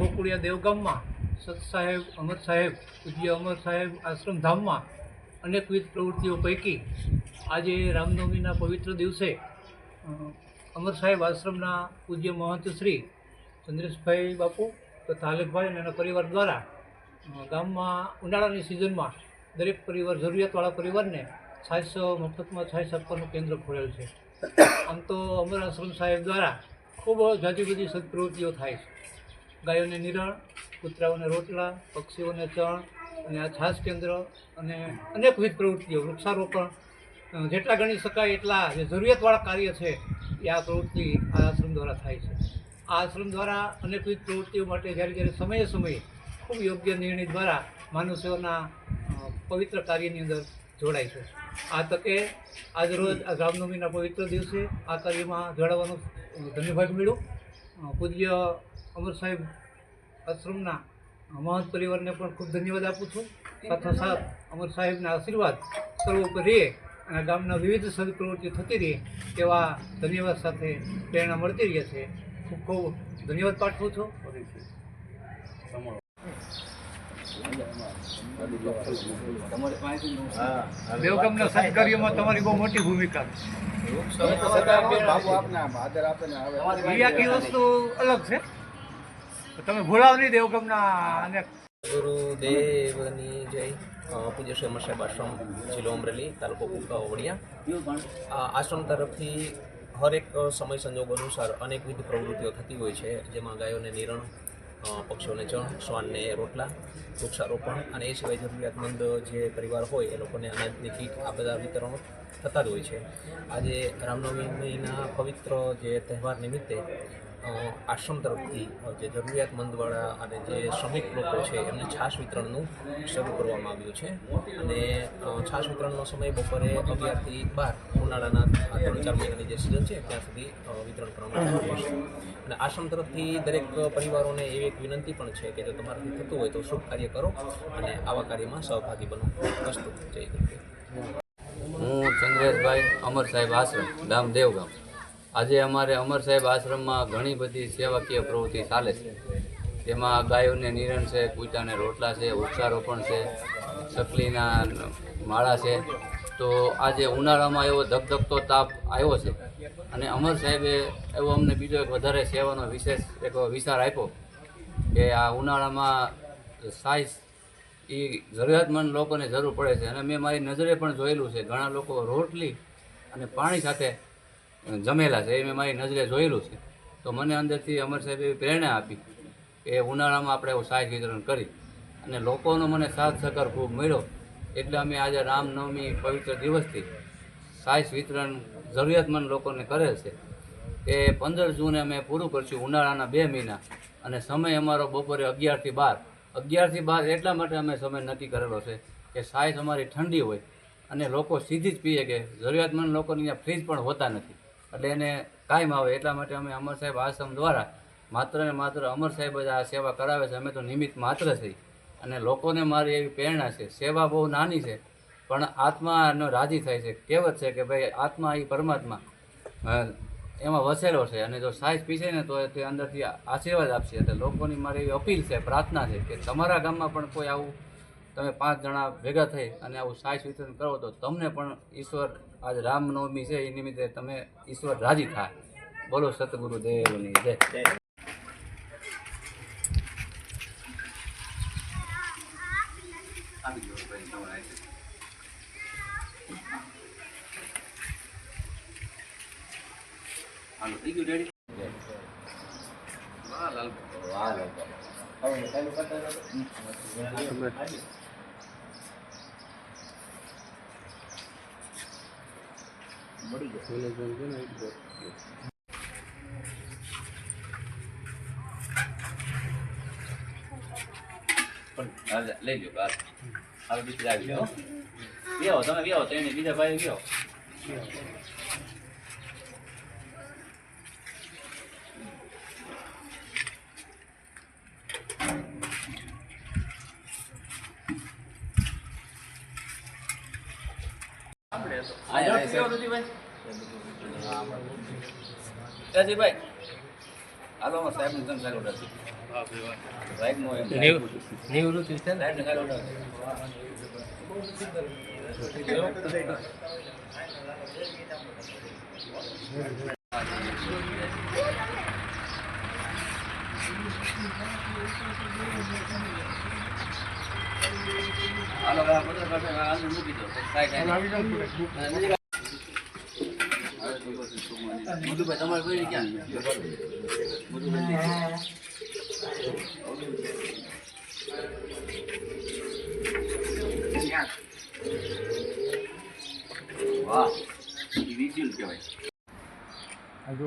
વાંકુડિયા દેવગામમાં સત સાહેબ, અમર સાહેબ, પૂજ્ય અમર સાહેબ આશ્રમધામમાં અનેકવિધ પ્રવૃત્તિઓ પૈકી આજે રામનવમીના પવિત્ર દિવસે અમર સાહેબ આશ્રમના પૂજ્ય મહંત શ્રી ચંદ્રેશભાઈ બાપુ તથા આલેખભાઈ અને એના પરિવાર દ્વારા ગામમાં ઉનાળાની સિઝનમાં દરેક પરિવાર, જરૂરિયાતવાળા પરિવારને છાયસો મફતમાં છાય આપવાનું કેન્દ્ર ખોલેલ છે. આમ તો અમર આશ્રમ સાહેબ દ્વારા ખૂબ જાજી બધી સદપ્રવૃત્તિઓ થાય છે. ગાયોને નિરણ, કૂતરાઓને રોટલા, પક્ષીઓને ચણ અને આ છાસ કેન્દ્ર અને અનેકવિધ પ્રવૃત્તિઓ, વૃક્ષારોપણ જેટલા ગણી શકાય એટલા જે જરૂરિયાતવાળા કાર્ય છે, એ આ પ્રવૃત્તિ આ આશ્રમ દ્વારા થાય છે. આ આશ્રમ દ્વારા અનેકવિધ પ્રવૃત્તિઓ માટે જ્યારે જ્યારે સમયે સમયે ખૂબ યોગ્ય નિર્ણય દ્વારા માનવ સેવાના પવિત્ર કાર્યની અંદર જોડાય છે. આ તકે આજરોજ આ રામનવમીના પવિત્ર દિવસે આ કાર્યમાં જોડાવાનો ધન્યભાગ મળ્યો પૂજ્ય અમર સાહેબ આશ્રમના મહંત પરિવારને પણ ખૂબ ધન્યવાદ આપું છું. સાથોસાથ અમર સાહેબના આશીર્વાદ સર્વ ઉપર રહે અને ગામના વિવિધ સદપ્રવૃત્તિઓ થતી રહે તેવા ધન્યવાદ સાથે પ્રેરણા મળતી રહે છે. ખૂબ ખૂબ ધન્યવાદ પાઠવું છું. દેવગામના સત્કાર્યોમાં તમારી બહુ મોટી ભૂમિકા છે. એ વસ્તુ અલગ છે. તમે ભૂલાવ નહીં દેવગામના અને ગુરુદેવની જય. પૂજ્ય શ્રી અમર સાહેબ આશ્રમ જિલ્લો અમરેલી તાલુકો કુકા વડિયા આ આશ્રમ તરફથી હરેક સમય સંજોગો અનુસાર અનેકવિધ પ્રવૃત્તિઓ થતી હોય છે જેમાં ગાયોને નિરણ પક્ષીઓને ચણ શ્વાનને રોટલા, વૃક્ષારોપણ અને એ સિવાય જરૂરિયાતમંદ જે પરિવાર હોય એ લોકોને અનાજની કીટ, આ બધા વિતરણો થતા જ હોય છે. આજે રામનવમીના પવિત્ર જે તહેવાર નિમિત્તે આશ્રમ તરફથી જે જરૂરિયાતમંદવાળા અને જે શ્રમિક લોકો છે, એમને છાશ વિતરણનું શરૂ કરવામાં આવ્યું છે. અને છાશ વિતરણનો સમય બપોરે અગિયારથી બાર, ઉનાળાના ત્રણ ચાર મહિનાની જે સિઝન છે, ત્યાં સુધી વિતરણ કરવામાં આવ્યું છે. અને આશ્રમ તરફથી દરેક પરિવારોને એવી એક વિનંતી પણ છે કે જો તમારાથી થતું હોય તો શુભ કાર્ય કરો અને આવા કાર્યમાં સહભાગી બનો. વસ્તુ જય હું ચંદ્રેશભાઈ અમર સાહેબ આશ્રમ ગામ. દેવગામ આજે અમારે અમર સાહેબ આશ્રમમાં ઘણી બધી સેવાકીય પ્રવૃત્તિ ચાલે છે. તેમાં ગાયોને નિરણ છે કૂચાને રોટલા છે, વૃક્ષારોપણ છે ચકલીના માળા છે. તો આજે ઉનાળામાં એવો ધગધગતો તાપ આવ્યો છે. અને અમર સાહેબે એવો અમને બીજો એક વધારે સેવાનો વિશેષ એક વિચાર આપ્યો કે આ ઉનાળામાં સાઈઝ એ જરૂરિયાતમંદ લોકોને જરૂર પડે છે. અને મેં મારી નજરે પણ જોયેલું છે, ઘણા લોકો રોટલી અને પાણી સાથે જમેલા છે એ મેં મારી નજરે જોયેલું છે. તો મને અંદરથી અમર સાહેબે એવી પ્રેરણા આપી કે ઉનાળામાં આપણે એવું સાહિત્ય વિતરણ કરી. અને લોકોનો મને સાથ સહકાર ખૂબ મળ્યો. એટલે અમે આજે રામનવમી પવિત્ર દિવસથી સાહિત્ય વિતરણ જરૂરિયાતમંદ લોકોને કરેલ છે. એ પંદર જૂને અમે પૂરું કરશું ઉનાળાના બે મહિના. અને સમય અમારો બપોરે અગિયારથી બાર. અગિયારથી બાર એટલા માટે અમે સમય નક્કી કરેલો છે કે સાઈઝ અમારી ઠંડી હોય. અને લોકો સીધી જ પીએ કે જરૂરિયાતમંદ લોકોની અહીંયા ફ્રીજ પણ હોતા નથી. એટલે એને કાયમ આવે, એટલા માટે અમે અમર સાહેબ આશ્રમ દ્વારા માત્ર ને માત્ર અમર સાહેબ જ આ સેવા કરાવે છે. અમે તો નિમિત્ત માત્ર છીએ. અને લોકોને મારી એવી પ્રેરણા છે. સેવા બહુ નાની છે, પણ આત્માનો રાજી થાય છે. કહેવત છે કે ભાઈ, આત્મા એ પરમાત્મા. એમાં વસેલો છે. અને જો સાઈઝ પીશે ને તો તે અંદરથી આશીર્વાદ આપશે. એટલે લોકોની મારી એવી અપીલ છે, પ્રાર્થના છે કે તમારા ગામમાં પણ કોઈ આવું તમે પાંચ જણા ભેગા થઈ અને આવું સાઈઝ વિતરણ કરો તો તમને પણ ઈશ્વર આજ રામનવમી છે, એ નિમિત્તે તમે ઈશ્વર રાજી થાય. બોલો સતગુરુદેવની જય. હાલો થઈ ગયું રેડી વાહ પણ હાલે, લઈ લ્યો બાર હવે બીજી આવી ગયો વ્યાવો તમે વ્યાવો તો એને બીજા ભાઈ. વ્યાવો ત્યાંજીભાઈ હાલો અમારા સાહેબ ને સાહેબ ઓર્ડર રાઈટ નો નિવૃત્તિ છે રાઈટ ને સાહેબ મૂકી દો. સાહેબ મોટુભાઈ તમારે કોઈ ક્યાં વાહ વિઝ્યુઅલ કહેવાય આ જો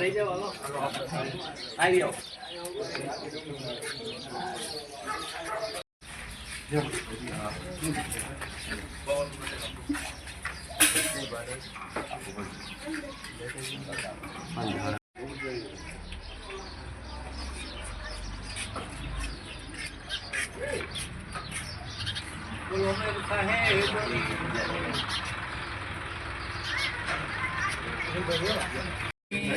રહી જાવ હાલો આવી જાઓ. બોલો મેં સાહેબ બોલી